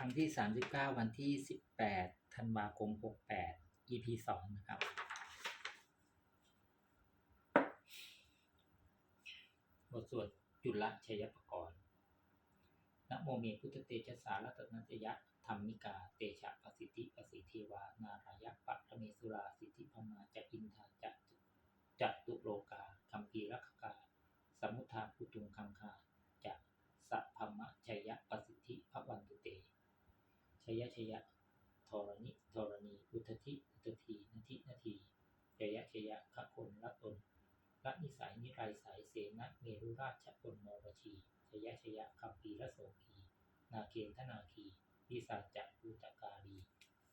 รั้งที่ 39 วันที่ 18 ธันวาคม 68 EP 2 นะครับ บทสวดจุลชัยปกรณ์นะโมเมพุทธเตชะสารัตนัตยะธรรมิกา เตชะปสิทธิปสิทธิวา นารายะปะระเมสุราสิทธิพมาจะอินทาจะจัตุโลกาคัมภีรักกา สมุทธาปุตุงคังคาจะสัพพมะชัยยะปสิทธิภวันตุเต ช ยชยะธรณิธรณี อุทธิ อุทธีนาทินาทีชยชยะขคนละตนละนิสัยนิไรสายเสนะเมรุราชพลมรชีชยชยะคัมปีระโสภีนาเกณทนาคีวิสาจักภูตการี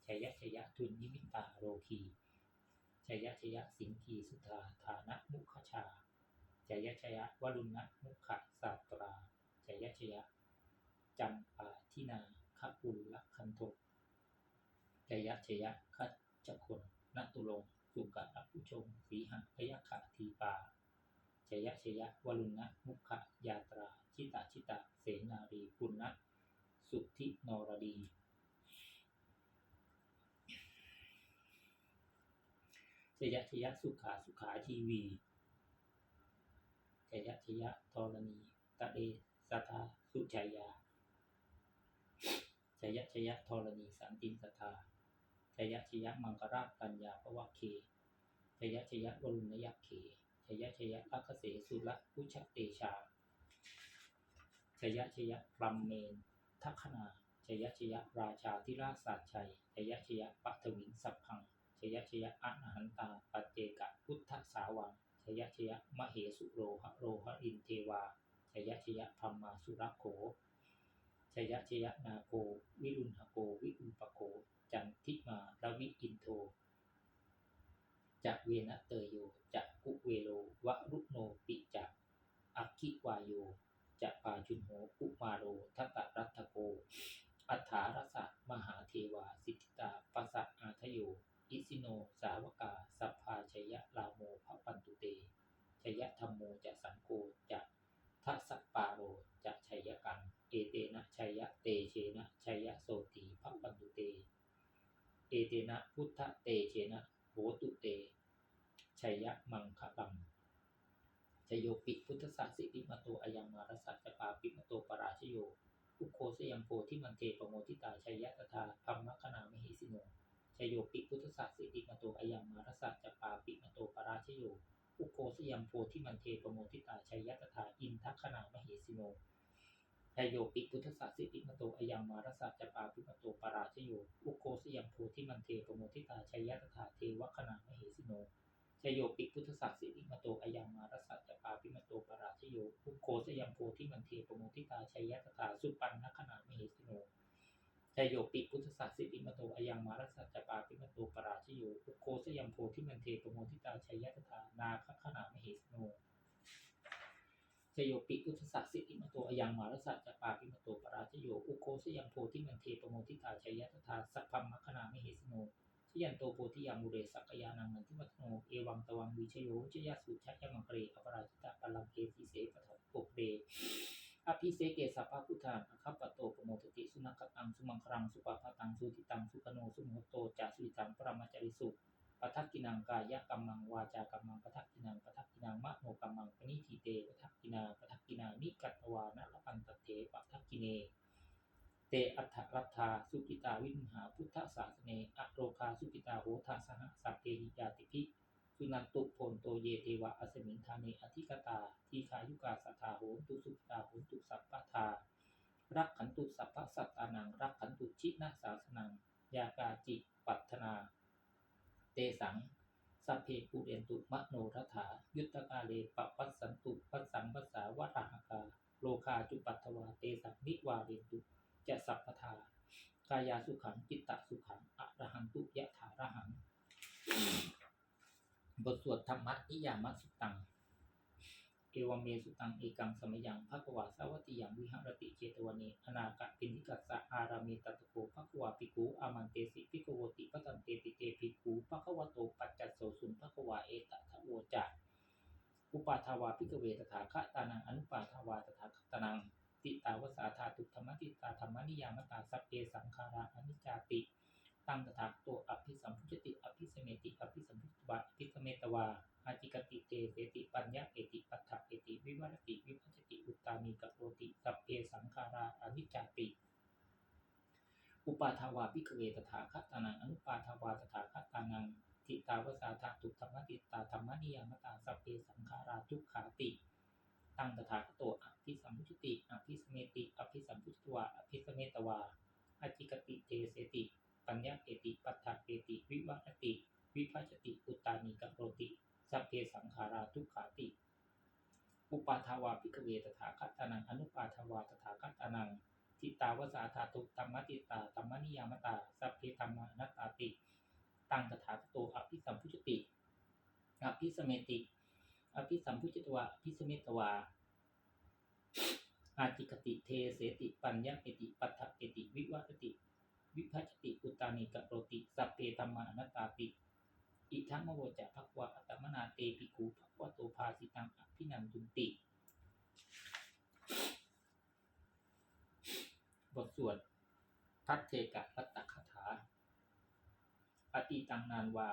ชยชยะทุนนิมิตาโรคีชยชยะสิงคีสุธาฐานะมุขชาชยชยะวรุณะมุขสาตราชยชยะจำปาทินา คปุลละคันโทจยะชยะคัจจคนนัตุลงสุกะอัปุชงสีหัพยขะทีปาชยะชยะวรุณะมุขะยาตรา ชิตาชิตาเสนารีปุณณะสุทธินรดีชยะชยะสุขาสุขาทีวีชยะชยะธรณีตะเอสตาสุชัยยา ยะชยะธรณีสันติสทาชยะชยะมังกราปัญญาภวะเคชยะชยะวรุณยักเคชยะชยะลักเสสุระพุชเตชาชยะชยะพรัมเมนทัคคนาชยะชยะราชาธิราชสัจชัยชยะชยะปัทวินสัพพังชยะชยะอะหันตาปัจเจกะพุทธสาวังชยะชยะมเหสุโรหะโรหะอินเทวาชยะชยะธรรมาสุรโข ชยะชยะนาโก วิรุณหโก วิอุปโก จันทิมาระวิอินโทจะเวนะเตยโยจะกุเวโลวะรุโนปิจะอักขิวายโยจะปาจุนโหกุมาโรทัตตรัตถโก อัฏฐารสะมหาเทวา สิทธิตาปัสสะอาทโย อิสิโน สาวกา สัพพาชยะลาโมภปันตุเต ชยะธรรมโมจะสังโฆจะทัสสปาโรจะชัยกัง เอเตนะชัยยะเตเชนะชัยยะโสติภปันตุเต เอเตนะพุทธเตเชนะโหตุเต ชัยยะมังคะลังชโยปิพุทธสัสสิปิมโตอายังมารสัจจปาปิมโตปราชโยอุโคสยัมโพทิมันเทปโมทิตาชัยยะตถาธรรมคณามหิสิโนชโยปิพุทธสัสสิปิมโตอายังมารสัจจปาปิมโตปราชโยอุโคสยัมโพธิมันเทปโมทิตาชัยยะตถาอินทัคขณามเหสิโนชยโยปิพุทธศาสสิปิมโตอายังมารสัจจปาปิมโตปราชโยอุโคสยัมโพธิมันเทปโมทิตาชัยยะตถาเทวคณามเหสิโน ชยโยปิพุทธศาสสิปิมโตอยังมารสัจจปาปิมโตปราชโยอุโคสยัมโพธิมันเทปโมทิตาชัยยะตถาสุปันนคณามเหสโนชยโยปิพุทธศาสสิปิมโตอยังมารสัจจปาปิมโตปราชโยอุโคสยัมโพธิมันเทปโมทิตาชัยยะตถานาคขณามเหสโนชยโยปิพุทธศาสสิปิมโตอยังมารสัจจปาปิมโตปราชโยอุโคสยัมโพธิมันเทปโมทิตาชัย ยามุเรสักยานังนันทิมัตโนเอวังตวังวิชโยชยสุชยมังคเรอปราชิตาปลังเกสีเสปทโปเรอภิเสเกสัพพะพุทธาอคัปปโตปโมทติสุนัขตังสุมังครังสุปาพตังสุติตังสุขโนสุโมโตจาสุติตังปรมาจาริสุปทักกินังกายะกัมมังวาจากัมมังปทักกินังปทักกินังมะโนกัมมังปณิทีเตปทักกินาปทักกินานิกัตตวานะละปันตเถปทักกิเน เตอัฏฐรัตถาสุกิตาวิมหาพุทธศาสเนอโรคาสุกิตาโหทาสหสัพเพหิยาติภิสุนันตุโพนโตเยเทวะอสมิงธาเนอธิกตา ทีคายุกาสัทธาโหตุสุขตาโหตุสัพพทา รักขันตุสัพพสัตตานัง รักขันตุชินาสาสนัง ยากาจิปัตนา เตสังสัพเพปูเรนตุมโนรถายุตตกาเลปปัสสันตุปัสสังปัสสาวะระหกา โลคาจุปัตถวาเตสังนิวาเรนตุ จะสัพพทากายาสุขังจิตตสุขังอะระหังตุยะถาระหัง บทสวดธรรมะนิยามสุตัง เอวเมสุตังเอกังสมยังภควาสาวัติยังวิหรติเจตวเนอนาคปินิกัสสะอารามีตัตโกภควาปิกูอามันเตสิปิโกโวติปตันเตติเตปิกูภควโตปัจจัสโสสุนภควาเอตทะโวจะอุปาทาวาพิกเวตถาคตานังอนุปาทาวาตถาคตนัง ติ ติตาวสาธาตุธรรมติตาธรรมนิยามตาสัพเพสังขาราอนิจจาติ ตังตถาคตโตอภิสัมพุชติอภิสเมติอภิสัมพุตวะอภิสเมตวาอาจิกติเตเสติปัญญาเอติปัฏฐะเอติวิวัตติวิพัชติอุตตามีกัปโรติสัพเพสังขาราอนิจจาติ อุ ปาทาวาพิกเวตถาคตานังอนุปาทาวาตถาคตานังทิตาวสาธาตุธรรมติตาธรรมนิยามตาสัพเพสังขาราทุกขาติ ตังตถาคตโตอภิสัมพุชติอภิสเมติอภิสัมพุตวะอภิสเมตวาอาจิกติเตเสติ ปัญญาเอติปัฏฐะเอติ วิวัตติ วิภัชติอุตานิกโรติสัพเพสังขาราทุกขาติ อุปาทาวาพิกเวตถาคตานังอนุปาทาวาตถาคตานัง ทิตาวสาธาตุธรรมติตาธรรมนิยามตา สัพเพธรรมนัตตาติ ตังตถาคตอภิสัมพุชติอภิสเมติอภิสัมพุชตวะอภิสเมตวาอาจิกติเทเสติปัญญาเอติปัฏฐะเอติ วิวัตติ วิภัชติอุตานิกะโรติ สัพเพธรรมานัตตาติ อิทังมโวจะภควะอัตมนาเตปิกูภควะโตภาสิตังอภินันทุติ บทสวดทัตเทกะรัตตคาถาอติตังนานวา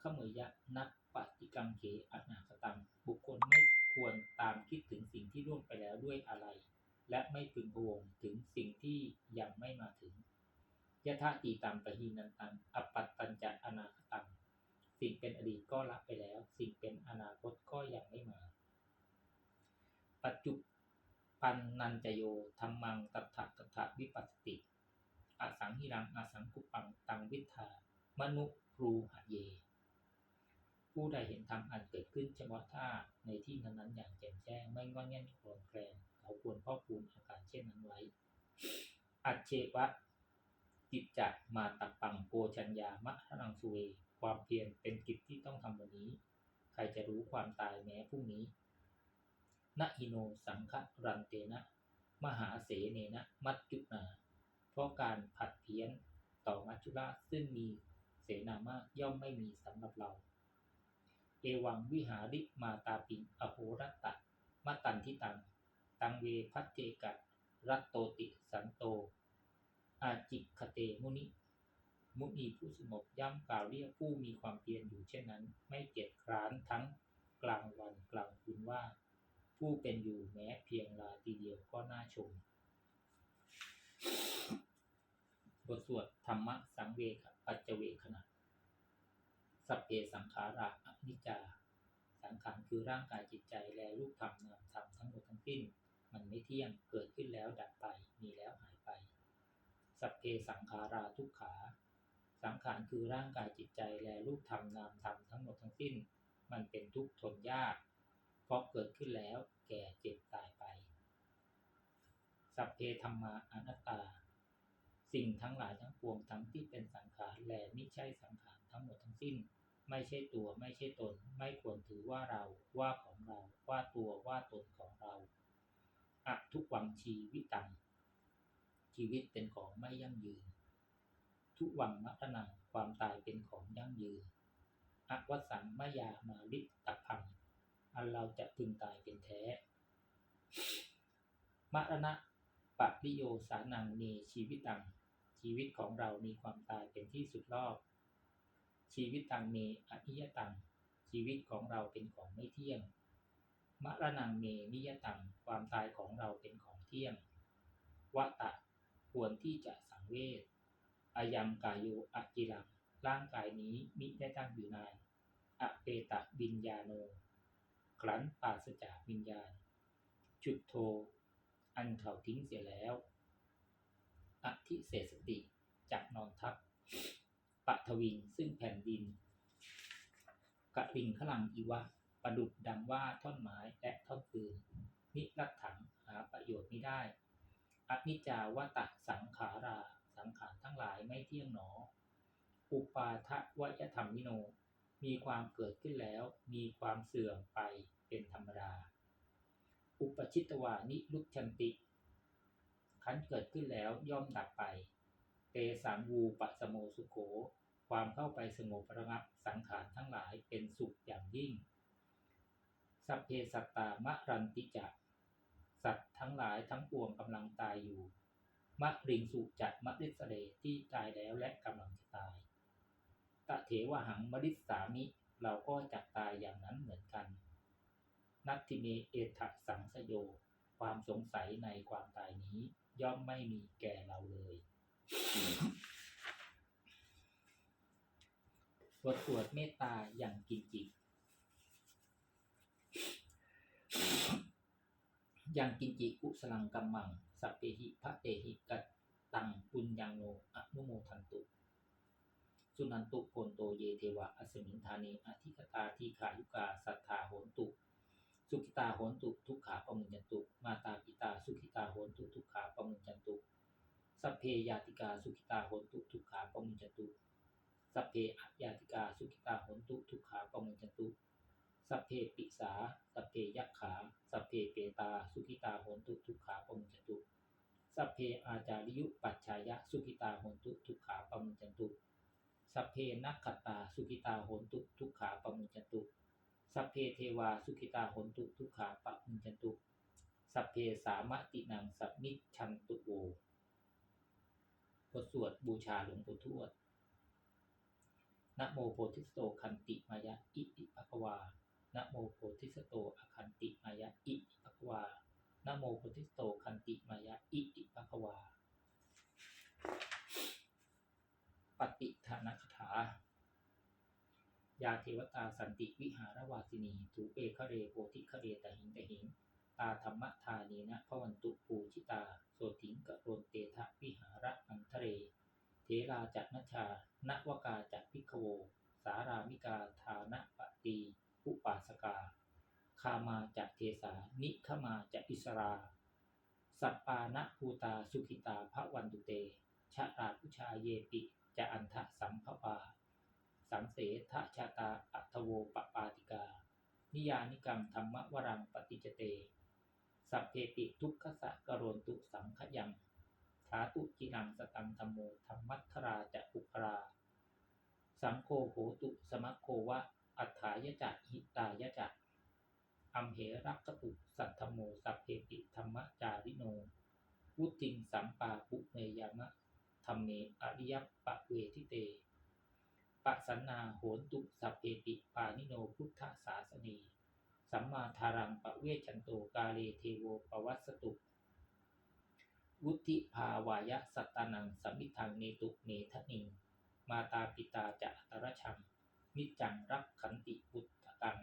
ขเมยะนักปฏิกังเขอนาคตังบุคคลไม่ควรตามคิดถึงสิ่งที่ล่วงไปแล้วด้วยอะไร และไม่พึงพวงถึงสิ่งที่ยังไม่มาถึงยะทะตีตัมปะหีนันตังอปปัตตัญจะอนาคตังสิ่งเป็นอดีตก็ละไปแล้ว สิ่งเป็นอนาคตก็ยังไม่มา ปัจจุ ปันนันจโยธรรมังตัทธะตัทธะวิปัสสติอสังหิรังอสังคุปังตังวิทามนุพรูหะเย ผู้ใดเห็นธรรมอันเกิดขึ้นเฉพาะท่าในที่นั้นๆอย่างแจ่มแจ้งไม่งอนแง่นคลอนแคลนเขาควรพ่อคูณอาการเช่นนั้นไว้ อัจเชวะจิตจะมาตักปังโกชัญญามะทนังสุเว ความเพียรเป็นกิจที่ต้องทำวันนี้ ใครจะรู้ความตายแม้พรุ่งนี้ นะหิโนสังฆรันเตนะ มหาเสเนนะมัจจุนา เพราะการผัดเพี้ยนต่อมัจจุราชซึ่งมีเสนามากย่อมไม่มีสำหรับเรา เอวังวิหาริมาตาปิงอโหรัตตะมะตันทิตัง ตังเวพัจเจกะรัตโตติสันโต อาจิคเตมุนิ มุนีผู้สงบย่ำกล่าวเรียกผู้มีความเพียรอยู่เช่นนั้น ไม่เกียจคร้านทั้งกลางวันกลางคืนว่า ผู้เป็นอยู่แม้เพียงลาทีเดียวก็น่าชม บทสวดธรรมะสังเวคปัจเจเวขณะสัพเพสังขาระอนิจจา สังขารคือร่างกายจิตใจและรูปธรรมนามธรรมทั้งหมดทั้งสิ้น มันไม่เที่ยงเกิดขึ้นแล้วดับไปมีแล้วหายไป สัพเพสังขาราทุกขา สังขารคือร่างกายจิตใจและรูปธรรมนามธรรมทั้งหมดทั้งสิ้น มันเป็นทุกข์ทนยาก เพราะเกิดขึ้นแล้วแก่เจ็บตายไป สัพเพธรรมาอนัตตา สิ่งทั้งหลายทั้งปวงทั้งที่เป็นสังขารและไมิใช่สังขารทั้งหมดทั้งสิ้น ไม่ใช่ตัวไม่ใช่ตน ไม่ควรถือว่าเราว่าของเราว่าตัวว่าตนของเราอะทุกวังชีวิตัง ชีวิตเป็นของไม่ยั่งยืน ทุกวังมัตนังความตายเป็นของยั่งยืนอวัสังมายามาลิตะพัง อันเราจะพึงตายเป็นแท้ มรณะปะริโยสานังเนชีวิตัง ชีวิตของเรามีความตายเป็นที่สุดรอบ ชีวิตตังเมอนิยตัง ชีวิตของเราเป็นของไม่เที่ยง มรณงเมนิยตัง ความตายของเราเป็นของเที่ยงวะตะควรที่จะสังเวชอายัมกายโยอจิรังร่างกายนี้มิได้ตั้งอยู่นานอเปตะวิญญาโน ครั้นปราศจากวิญญาณ จุดโท อันเขาทิ้งเสียแล้ว อธิเศสติจักนอนทับปะทวิงซึ่งแผ่นดินกะลิงขลังอีวะ ประดุดดังว่าท่อนไม้และท่อนปืนนิรัตถังหาประโยชน์ไม่ได้อนิจจาวตะสังขารา สังขารทั้งหลายไม่เที่ยงหนอ อุปาทวยธรรมนิโน มีความเกิดขึ้นแล้ว มีความเสื่อมไปเป็นธรรมดา อุปชิตวานิลุกชันติ ขันเกิดขึ้นแล้วย่อมดับไป เตสังวูปะสโมสุโข ความเข้าไปสงบระงับสังขารทั้งหลายเป็นสุขอย่างยิ่ง สัพเพสัตตามะรันติจะสัตว์ทั้งหลายทั้งปวงกำลังตายอยู่มะริงสุจัดมะริสเรที่ตายแล้วและกำลังจะตาย ตะเถวหังมริสสามิ เราก็จะตายอย่างนั้นเหมือนกัน นัตติเมเอทะสังสโย ความสงสัยในความตายนี้ ย่อมไม่มีแก่เราเลยบทสวดเมตตาอย่างกินจิยังกินจิกุสลังกัมมัง สัพเพหิพระเตหิกัตตังปุญญังโนอนุโมทันตุ สุนันตุโกนโตเยเทวะอสมินทานีอธิกตาทีขายุกาสัทธาโหนตุ สุขิตาโหนตุ ทุกขาปมุญญตุ มาตาปิตาสุขิตาโหนตุ ทุกขาปมุญญตุสัพเพยาติกาสุขิตาโหนตุ ทุกขาปมุญญตุสัพเพอัยาติกาสุขิตาโหนตุทุกขาปมุญญตุสัพเพปิสาสัพเพยักขาสัพเพเปตา สุขิตาโหนตุทุกขาปมุญจตุสัพเพอาจาริยุปัจฉายะสุขิตาโหนตุทุกขาปมุญจตุ สัพเพนักขตาสุขิตาโหนตุทุกขาปมุจตุ สัพเพเทวาสุขิตาโหนตุทุกขาปมุจตุ สัพเพสามะตินังสัพมิชันตุโวบทสวดบูชาหลวงปู่ทวดนะโมโพธิสโตคันติมายะอิติภควานะโมโพธิสโตอคันติมายะอิติภควานะโมโพธิสโตคันติมายะอิติภควา ฏิทานคถายาเทวตาสันติวิหารวาสินีถูเปคะเรโพธิคะเรตหิงตหิง ตาธรรมทานีนะพวันตุปูชิตา โสถิงกะโรนเตทะวิหาระอันทะเร เทราจักนชานวกาจักพิกโว สารามิกาทานะปตีอุปาสกา คามาจักเทสา นิขมาจักอิสรา สัปปานะภูตาสุขิตาพระวันตุเต ชะราพุชาเยปิ จะอันทะสัมภปา สังเสทะชาตาอัตโวปปาติกา นิยานิกรรมธรรมวรังปฏิจเต สัพเพปิทุกขสะกโรนตุสังขยังสาตุจินังสตังธรรมโมธรรมัทราจะอุปรา สังโฆโหตุสมะโควะ อัฏฐายจะหิตายจะอัมเหรักขตุสัทธโมสัพเพปิธรรมจาริโนวุติงสัมปาปุเมยามะ ธรรมเมอริยปะเวทิเตปะสันนาโหนตุสัพเพปิปานิโนพุทธศาสนีสัมมาทารังปะเวชันโตกาเลเทโวปวัสสตุ วุติภาวายะสัตตานังสัมิทังเนตุเมทนิง มาตาปิตาจะอัตระชังนิจังรักขันติพุทธตัง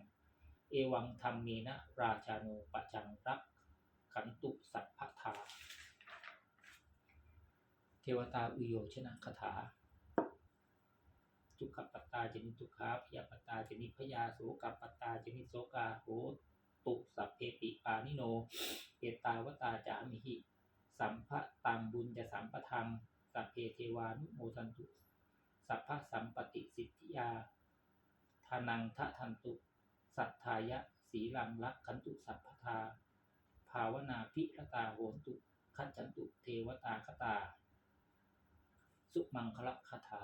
เอวังธรรมเมนะราชาโนปะจังรักขันตุสัพพทา เทวตาอุโยชนะคาถาทุกขปัตตาจนิทุขาพยาปัตตาจนิพยาโสกปัตตาจนิโสกาโหตุสัพเพปิปานิโนเอตาวตาจามิหิ สัมภะตังบุญจะสัมปทังสัพเพเทวานุโมทันตุ สัพพะสัมปติสิทธิยาทานังทะทันตุ สัทธายะสีลังลักขันตุสัพพทา ภาวนาพิรตาโหนตุขัจจันตุเทวตาคตา สุมังคละคาถา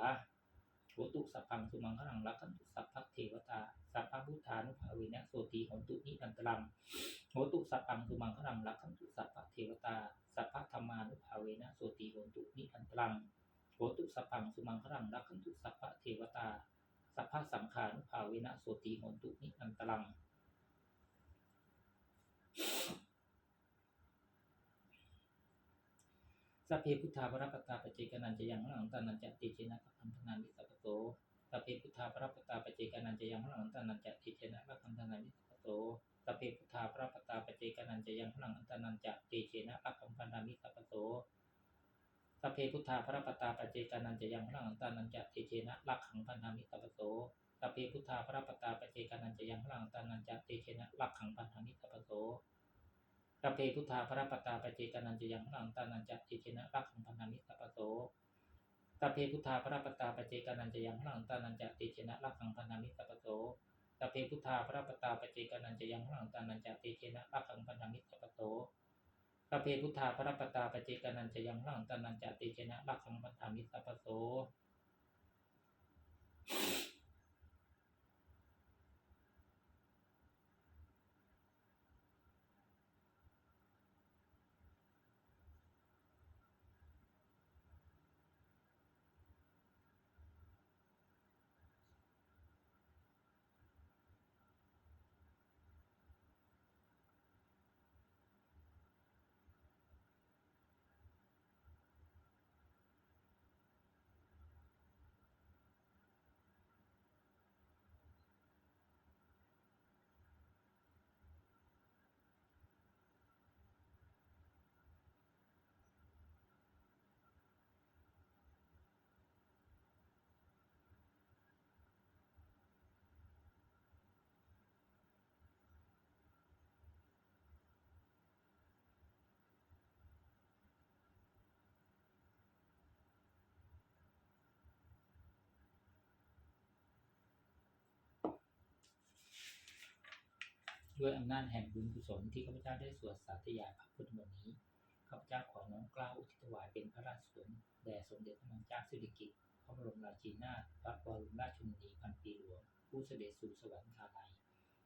โหตุสัพพังสุมังคลังรักขันตุสัพพเทวตาสัพพพุทธานุภาเวนะโสติโหนตุนิอันตรังโหตุสัพพังสุมังคลังรักขันตุสัพพเทวตาสัพพธรรมานุภาเวนะโสติโหนตุนิอันตรังโหตุสัพพังสุมังคลังรักขันตุสัพพเทวตาสัพพสังขานุภาเวนะโสติโหนตุนิอันตรัง สัพเพพุทธาปรปตาปเจกนันจะยังพลังตันนันจะติเจนะพันธนามิสัพโตสัพเพพุทธาปรปตาปเจกนันจะยังพลังตันนันจะติเจนะพันธนามิสัพโตสัพเพพุทธาปรปตาปเจกนันจะยังพลังตันนันจะติเจนะพันธนามิสัพโตสัพเพพุทธาปรปตาปเจกนันจะยังพลังตันนันจะติเจนะลักขังพันธามิสัพโตสัพเพพุทธาปรปตาปเจกนันจะยังพลังตันนันจะติเจนะลักขังพันธามิสัพโต สัพเพพุทธาพระปตตาปเจกานันจะยังพลังตานันจะเจเจนะรักขังพันนามิสัพโสสัพเพพุทธาพระปตตาปเจกานันจะยังพลังตานันจะเจเจนะรักขังพันนามิสัพโสสัพเพพุทธาพระปตตาปเจกานันจะยังพลังตานันจะเจเจนะรักขังพันนามิสัพโสสัพเพพุทธาพระปตตาปเจกานันจะยังพลังตานันจะเจเจนะรักขังพันนามิสัพโส ด้วยอำนาจแห่งบุญกุศลที่ข้าพเจ้าได้สวดสาธยายพระพุทธมนต์นี้ข้าพเจ้าขอน้อมกล้าอุทิศถวายเป็นพระราชกุศลแด่สมเด็จพระนางเจ้าสิริกิติ์พระบรมราชินีนาถพระบรมราชชนนีพันปีหลวงผู้เสด็จสู่สวรรคาลัย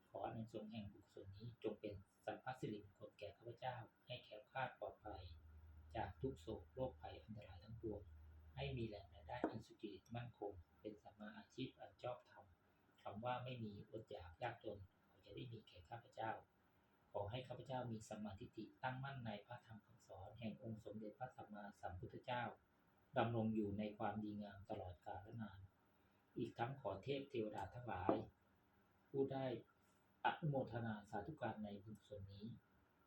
ขออนิสงแห่งบุญกุศลนี้จงเป็นสัพพสิริมงคลแก่ข้าพเจ้า ให้แคล้วคลาดปลอดภัย จากทุกโศกโรคภัยอันตรายทั้งปวงให้มีแหล่งรายได้อันสุจริตมั่นคง เป็นสัมมาอาชีพอันชอบธรรมคำว่าไม่มีอดอยากยาก มีสัมมาทิฏฐิตั้งมั่นในพระธรรมคำสอนแห่งองค์สมเด็จพระสัมมาสัมพุทธเจ้าดำรงอยู่ในความดีงามตลอดกาลนาน อีกทั้งขอเทพเทวดาทั้งหลาย ผู้ได้อนุโมทนาสาธุการในบุญส่วนนี้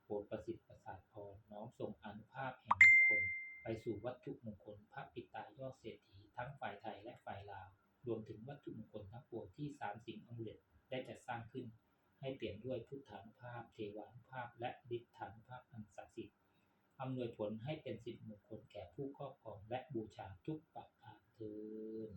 โปรดประสิทธิ์ประสาทพรน้อมส่งอนุภาพแห่งมงคล ไปสู่วัตถุมงคลพระปิตายอดเศรษฐีทั้งฝ่ายไทยและฝ่ายลาว รวมถึงวัตถุมงคลทั้งปวงที่สามสิ่งอมุเลตได้จัดสร้างขึ้น ให้เปลี่ยนด้วยพุทธานุภาพ เทวานุภาพ และฤทธานุภาพอันศักดิ์สิทธิ์อำนวยผลให้เป็นสิริมงคลแก่ผู้ครอบครองและบูชาทุกประการเทิน